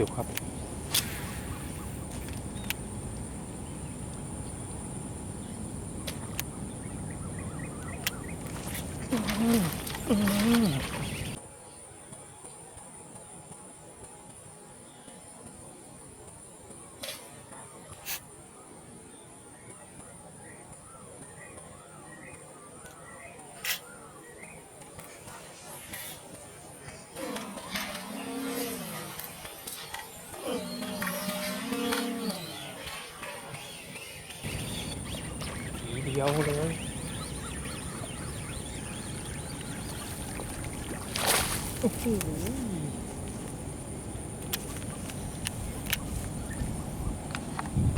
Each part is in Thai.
ดูครับทีเดียวเลย โอ้โห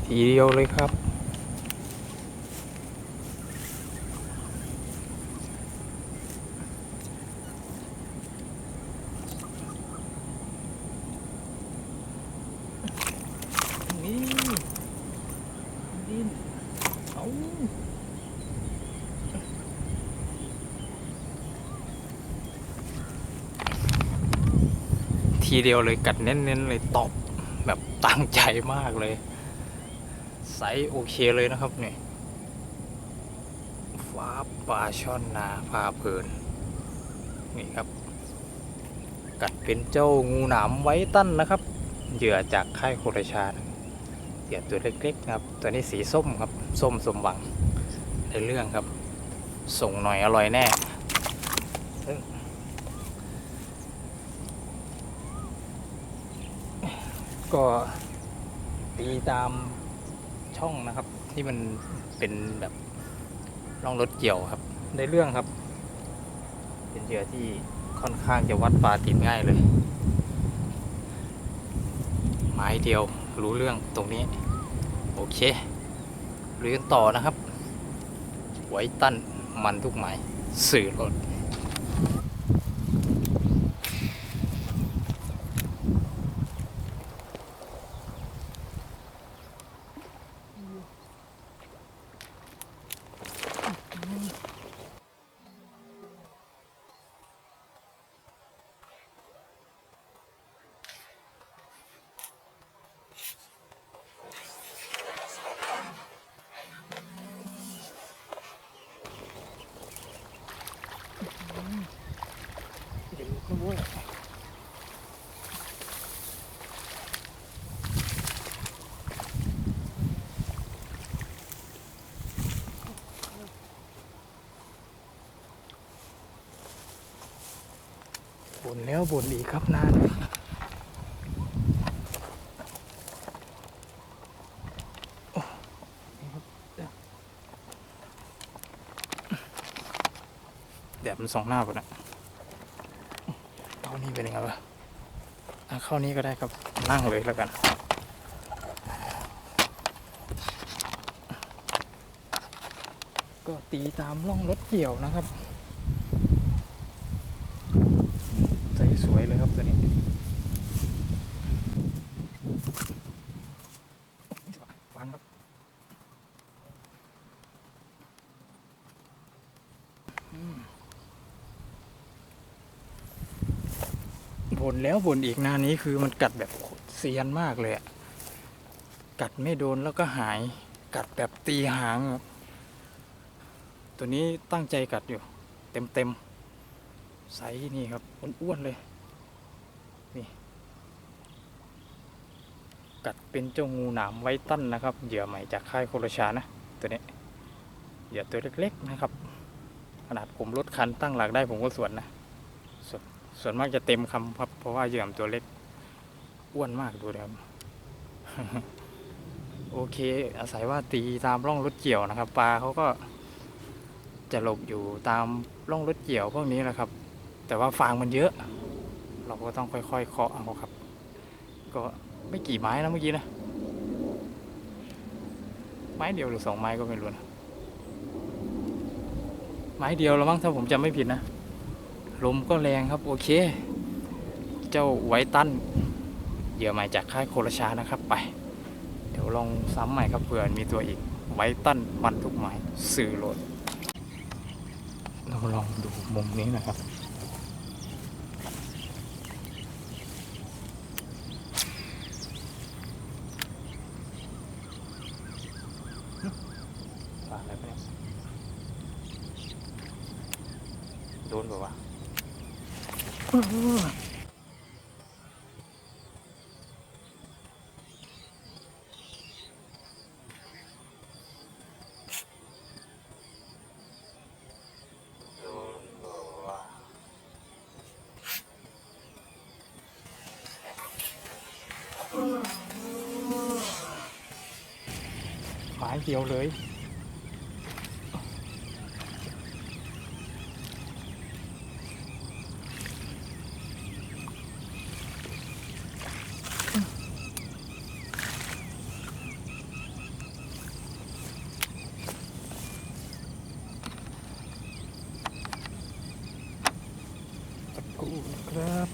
ทีเดียวเลยครับ นี่ดินเอา ทีเดียวเลยกัดเน้นๆเลยตอบแบบตั้งใจมากเลยไซส์โอเคเลยนะครับเนี่ยฟ้าปลาช่อนนาพาเพลินนี่ครับ กัดเป็นเจ้างูหนามไว้ตั้นนะครับ เหยื่อจากค่ายโครชาเหยื่อตัวเล็กๆครับ ตัวนี้สีส้มครับ ส้มสมหวังในเรื่องครับ ส่งหน่อยอร่อยแน่ ก็ตีตามช่องนะครับ ที่มันเป็นแบบร่องรถเกี่ยวครับได้เรื่องครับ เป็นเหยื่อที่ค่อนข้างจะวัดปลาติดง่ายเลย ไม้เดียวรู้เรื่องตรงนี้ โอเคเรียนต่อนะครับ ไว้ตั้นมันทุกหมายสื่อรถ บ่นแล้วบ่นอีกครับนานโอ้นี่ครับแดดมันส่องหน้าผมนะเอานี่เป็นยังไงวะอะเข้านี้ก็ได้ครับนั่งเลยแล้วกันก็ตีตามร่องรถเกี่ยวนะครับ ใจส วยเลยครับตัวนี้ฟังครับอืมบ่นแล้วบ่นอีกนานี้คือมันกัดแบบเซียนมากเลยอะกัดไม่โดนแล้วก็หาย กัดแบบตีหางอะตัวนี้ตั้งใจกัดอยู่ เต็มเต็มๆไซส์นี่ครับอ้วนๆเลย นี่ กัดเป็นเจ้างูหนามไว้ตั้นนะครับ เหยื่อใหม่จากค่ายโครชานะ ตัวนี้เหยื่อตัวเล็กๆนะครับ ขนาดผมลดคันตั้งหลักได้ผมก็สวนนะส,นส่วนมากจะเต็มคำครับเพราะว่าเหยื่อมตัวเล็กอ้วนมากดูเลยครับโอเค อาศัยว่าตีตามร่องรถเกี่ยวนะครับ ปลาเขาก็จะหลบอยู่ตามร่องรถเกี่ยวพวกนี้แหละครับ แต่ว่าฟางมันเยอะ เราก็ต้องค่อยๆเคาะเอาครับ ก็ ไม่กี่ไม้นะเมื่อกี้นะ ไม้เดียวหรือสองไม้ก็ไม่รู้นะ ไม้เดียวแล้วมั้งถ้าผมจำไม่ผิดนะ ลมก็แรงครับ โอเค เจ้าไวตันเหยื่อใหม่จากค่ายโครชานะครับไป เดี๋ยวลองซ้ำใหม่ครับเผื่อมีตัวอีกไวตันมันทุกไม้สื่อโหลดเราลองดูมุมนี้นะครับ โดนแบบว่าหมายเดียวเลย สัก ครับ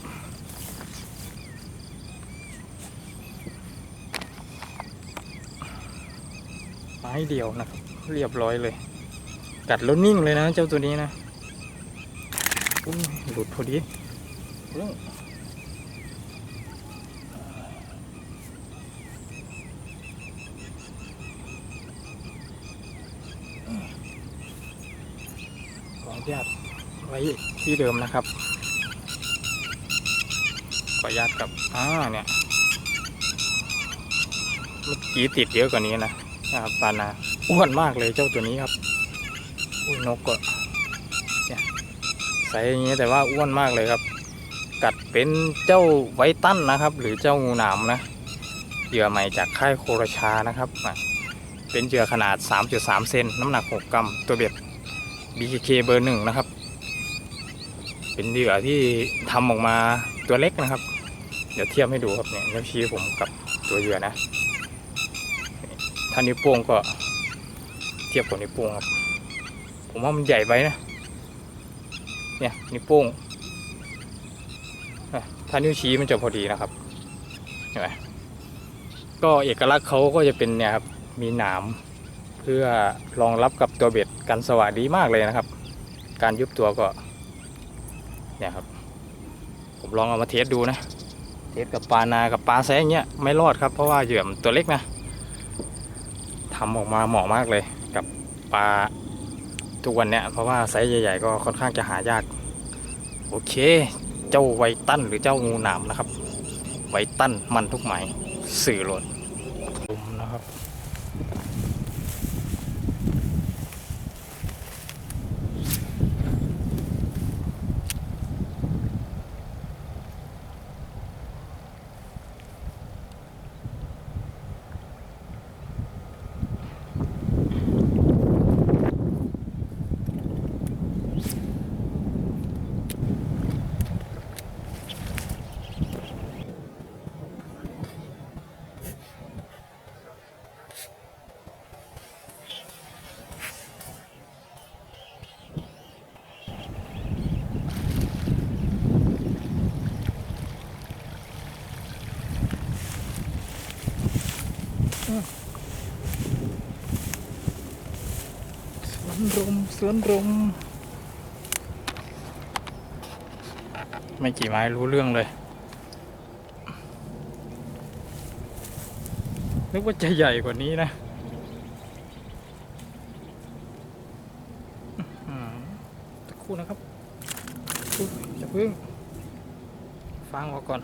ไม้เดียวนะครับ เรียบร้อยเลย กัดแล้วนิ่งเลยนะเจ้าตัวนี้นะหลุดพอดีขออนุญาตไว้ที่เดิมนะครับ ออนุญาตกับอ่าเนี่ยเมื่อกี้ติดเยอะกว่านี้นะนะครับปานาอ้วนมากเลยเจ้าตัวนี้ครับอุ้ยนกก็เนี่ยใส่อย่างนี้แต่ว่าอ้วนมากเลยครับ กัดเป็นเจ้าไวตันนะครับ หรือเจ้างูหนามนะเหยื่อใหม่จากค่ายโคราชานะครับเป็นเหยื่อขนาด 3.3 เซนน้ำหนัก 6 กรัม ตัวเบ็ด BKK เบอร์หนึ่งนะครับ เป็นเหยื่อที่ทำออกมาตัวเล็กนะครับ เดี๋ยวเทียบให้ดูครับเนี่ยนิ้วชี้ผมกับตัวเหยื่อนะถ้านิ้วโป้งก็เทียบกับนิ้วโป้งครับ ผมว่ามันใหญ่ไปนะ เนี่ยนิ้วโป้งอะถ้านิ้วชี้มันจะพอดีนะครับเห็นไหมก็เอกลักษณ์เขาก็จะเป็นเนี่ยครับมีหนามเพื่อรองรับกับตัวเบ็ดกันสวัสดีมากเลยนะครับ การยุบตัวก็เนี่ยครับ ผมลองเอามาเทสดูนะ เทสกับปลานากับปลาแซงเงี้ยไม่รอดครับเพราะว่าเหยื่อมตัวเล็กนะทำออกมาเหมาะมากเลยกับปลาทุกวันเนี้ยเพราะว่าไซส์ใหญ่ๆก็ค่อนข้างจะหายาก โอเค เจ้าไวตันหรือเจ้างูหนามนะครับ ไวตันมันทุกหมายสื่อหล่นลุมนะครับ สวนลมสวนลมไม่กี่ไม้รู้เรื่องเลย นึกว่าจะใหญ่กว่านี้นะอื้อหือสักครู่นะครับจะพึ่ง ฟังออกก่อน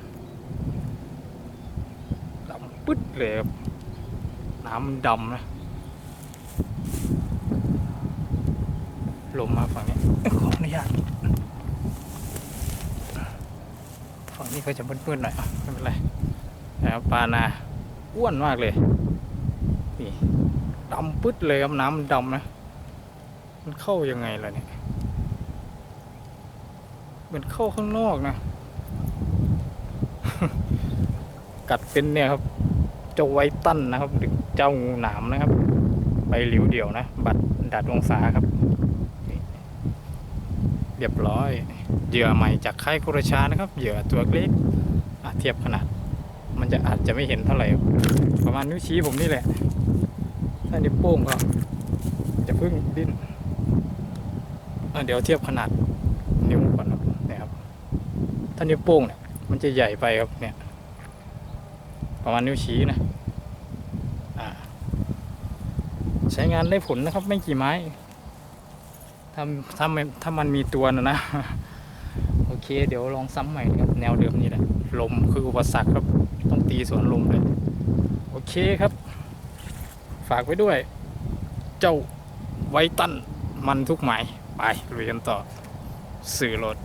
ดำปึ๊ดเลยครับ น้ำมันดำนะลมมาฝั่งนี้ขออนุญาตฝั่งนี้ก็จะมืดๆหน่อยอไม่เป็นไรนะครับปลานาอ้วนมากเลยนี่ดำปึ๊ดเลยครับน้ำมันดำนะ มันเข้ายังไงล่ะเนี่ยเหมือนเข้าข้างนอกนะ กัดเป็นเนี่ยครับจ้าไวตั้นนะครับหรือ เจ้างูหนามนะครับ ใบหลิวเดี่ยวนะ บัตรดัดวงศาครับ เรียบร้อย เหยื่อใหม่จากค่ายกุรชานะครับ เหยื่อตัวเล็กอะเทียบขนาด มันจะอาจจะไม่เห็นเท่าไหร่ ประมาณนิ้วชี้ผมนี่แหละ ถ้านิ้วโป้งก็จะพึ่งดิ้นเดี๋ยวเทียบขนาดนิ้วก่อนนี่ยครับ ถ้านิ้วโป้งเนี่ยมันจะใหญ่ไปครับเนี่ย ประมาณนิ้วชี้นะ อ่า ใช้งานได้ผลนะครับ ไม่กี่ไม้ถ้าถ้าถ้ามันถ้ามันมีตัวนะนะ โอเค เดี๋ยวลองซ้ำใหม่ครับ แนวเดิมนี่แหละ ลมคืออุปสรรคครับ ต้องตีสวนลมเลย โอเคครับ ฝากไว้ด้วย เจ้าไวตันมันทุกหมาย ไปลุยกันต่อ สื่อรถ